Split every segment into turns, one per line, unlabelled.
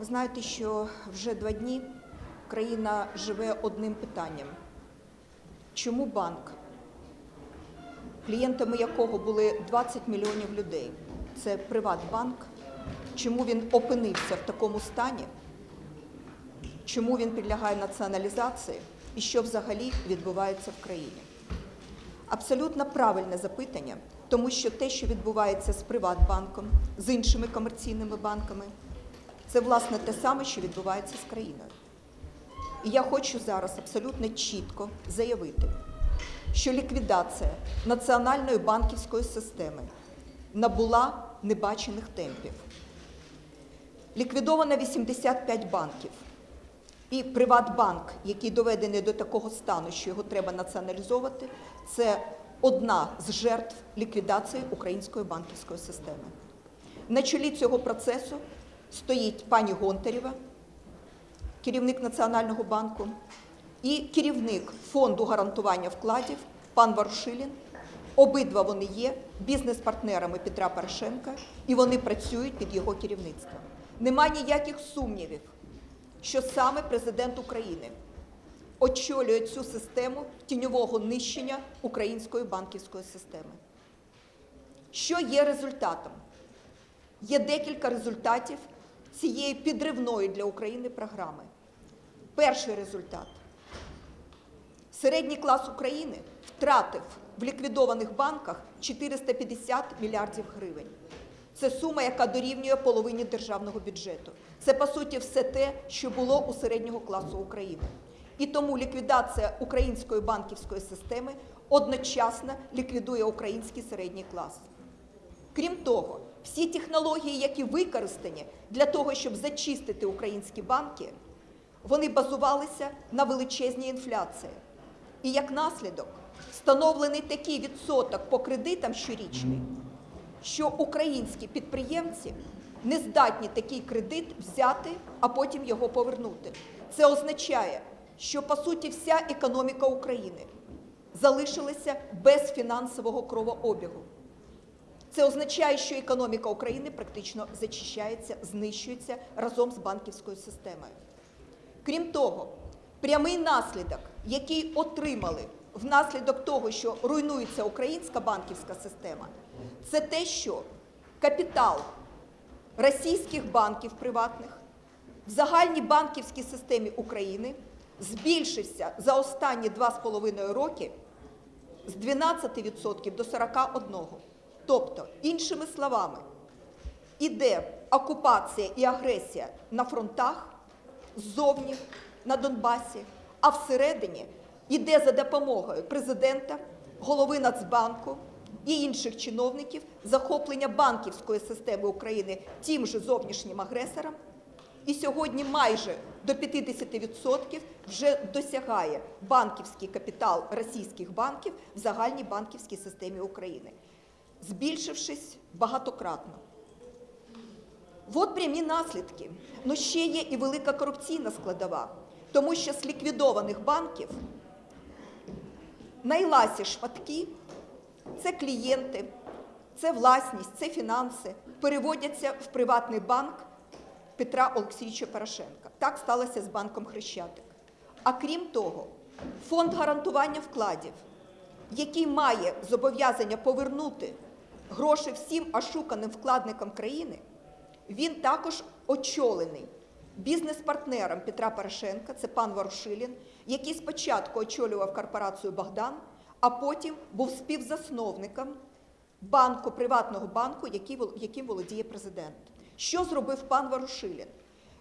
Ви знаєте, що вже два дні країна живе одним питанням. Чому банк, клієнтами якого були 20 мільйонів людей, це Приватбанк, чому він опинився в такому стані, чому він підлягає націоналізації? І що взагалі відбувається в країні? Абсолютно правильне запитання, тому що те, що відбувається з Приватбанком, з іншими комерційними банками, це власне те саме, що відбувається з країною. І я хочу зараз абсолютно чітко заявити, що ліквідація національної банківської системи набула небачених темпів. Ліквідовано 85 банків. І Приватбанк, який доведений до такого стану, що його треба націоналізовувати, це одна з жертв ліквідації української банківської системи. На чолі цього процесу стоїть пані Гонтарєва, керівник Національного банку, і керівник фонду гарантування вкладів пан Варушилін. Обидва вони є бізнес-партнерами Петра Порошенка, і вони працюють під його керівництвом. Нема ніяких сумнівів, що саме президент України очолює цю систему тіньового нищення української банківської системи. Що є результатом? Є декілька результатів цієї підривної для України програми. Перший результат. Середній клас України втратив в ліквідованих банках 450 мільярдів гривень. Це сума, яка дорівнює половині державного бюджету. Це, по суті, все те, що було у середнього класу України. І тому ліквідація української банківської системи одночасно ліквідує український середній клас. Крім того, всі технології, які використані для того, щоб зачистити українські банки, вони базувалися на величезній інфляції. І як наслідок встановлений такий відсоток по кредитам щорічний, що українські підприємці не здатні такий кредит взяти, а потім його повернути. Це означає, що по суті вся економіка України залишилася без фінансового кровообігу. Це означає, що економіка України практично зачищається, знищується разом з банківською системою. Крім того, прямий наслідок, який отримали внаслідок того, що руйнується українська банківська система, це те, що капітал російських банків приватних в загальній банківській системі України збільшився за останні 2,5 роки з 12% до 41%. Тобто, іншими словами, іде окупація і агресія на фронтах, ззовні на Донбасі, а всередині йде за допомогою президента, голови Нацбанку і інших чиновників захоплення банківської системи України тим же зовнішнім агресором. І сьогодні майже до 50% вже досягає банківський капітал російських банків в загальній банківській системі України, збільшившись багатократно. От прямі наслідки. Ну ще є і велика корупційна складова, тому що з ліквідованих банків найласі шматки це клієнти, це власність, це фінанси переводяться в приватний банк Петра Олексійовича Порошенка. Так сталося з банком Хрещатик. А крім того, фонд гарантування вкладів, який має зобов'язання повернути гроші всім ошуканим вкладникам країни, він також очолений бізнес-партнером Петра Порошенка, це пан Ворушилін, який спочатку очолював корпорацію Богдан, а потім був співзасновником банку, приватного банку, яким володіє президент. Що зробив пан Ворушилін?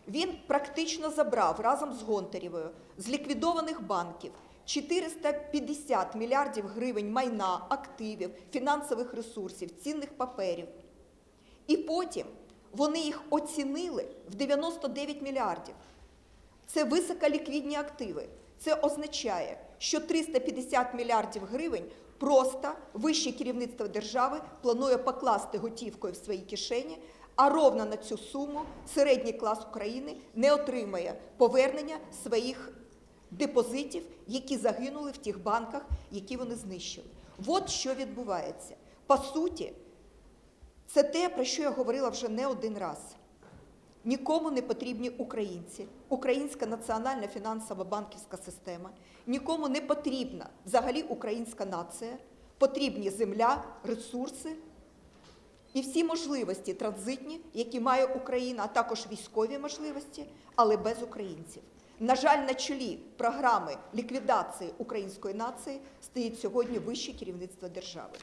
Він практично забрав разом з Гонтарєвою з ліквідованих банків 450 мільярдів гривень майна, активів, фінансових ресурсів, цінних паперів. І потім вони їх оцінили в 99 мільярдів. Це високоліквідні активи. Це означає, що 350 мільярдів гривень просто вище керівництво держави планує покласти готівкою в свої кишені, а ровно на цю суму середній клас України не отримає повернення своїх депозитів, які загинули в тих банках, які вони знищили. От що відбувається. По суті, це те, про що я говорила вже не один раз. Нікому не потрібні українці, українська національна фінансова банківська система, нікому не потрібна взагалі українська нація, потрібні земля, ресурси і всі можливості транзитні, які має Україна, а також військові можливості, але без українців. На жаль, на чолі програми ліквідації української нації стоїть сьогодні вище керівництво держави.